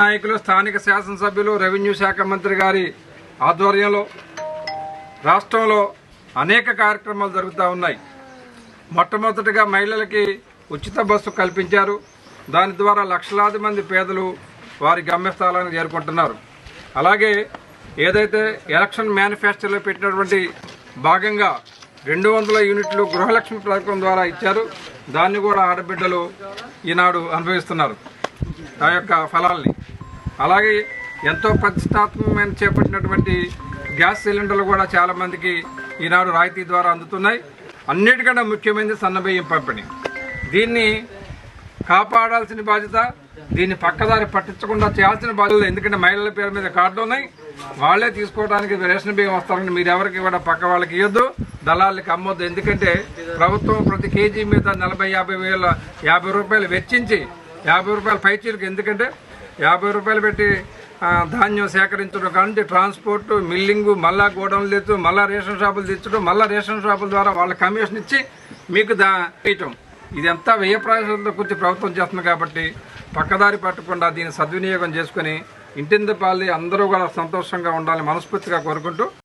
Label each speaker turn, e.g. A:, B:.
A: నాయకులు స్థానిక శాసనసభ్యులు రెవెన్యూ శాఖ మంత్రి గారి ఆధ్వర్యంలో రాష్ట్రంలో అనేక కార్యక్రమాలు జరుగుతూ ఉన్నాయి. మొట్టమొదటిగా మహిళలకి ఉచిత బస్సు కల్పించారు. దాని ద్వారా లక్షలాది మంది పేదలు వారి గమ్యస్థానానికి చేరుకుంటున్నారు. అలాగే ఏదైతే ఎలక్షన్ మేనిఫెస్టోలో పెట్టినటువంటి భాగంగా రెండు వందల యూనిట్లు గృహలక్ష్మి పథకం ద్వారా ఇచ్చారు. దాన్ని కూడా ఆడబిడ్డలు ఈనాడు అనుభవిస్తున్నారు. ఆ యొక్క ఫలాల్ని. అలాగే ఎంతో ప్రతిష్టాత్మకమైన చేపట్టినటువంటి గ్యాస్ సిలిండర్లు కూడా చాలామందికి ఈనాడు రాయితీ ద్వారా అందుతున్నాయి. అన్నిటికంటే ముఖ్యమైనది సన్నబియ్యం పంపిణీ. దీన్ని కాపాడాల్సిన బాధ్యత దీన్ని పక్కదారి పట్టించకుండా చేయాల్సిన బాధ్యత ఎందుకంటే మహిళల పేరు మీద కార్డులు ఉన్నాయి. వాళ్ళే తీసుకోవడానికి రేషన్ బియ్యం వస్తారని మీరు ఎవరికి కూడా పక్క వాళ్ళకి ఇవ్వద్దు దళాలకి అమ్మొద్దు. ఎందుకంటే ప్రభుత్వం ప్రతి కేజీ మీద నలభై యాభై వేల యాభై రూపాయలు వెచ్చించి యాభై రూపాయల పైచీలకు ఎందుకంటే యాభై రూపాయలు పెట్టి ధాన్యం సేకరించడం కానీ ట్రాన్స్పోర్ట్ మిల్లింగ్ మళ్ళా గోడౌన్లు తెచ్చు మళ్ళా రేషన్ షాపులు తెచ్చడం మళ్ళా రేషన్ షాపుల ద్వారా వాళ్ళ కమిషన్ ఇచ్చి మీకు దా వేయటం ఇదంతా వ్యయ ప్రయాసంతో కూర్చి ప్రభుత్వం చేస్తుంది కాబట్టి పక్కదారి పట్టకుండా దీన్ని సద్వినియోగం చేసుకుని ఇంటింది పాలి అందరూ కూడా సంతోషంగా ఉండాలని మనస్ఫూర్తిగా కోరుకుంటూ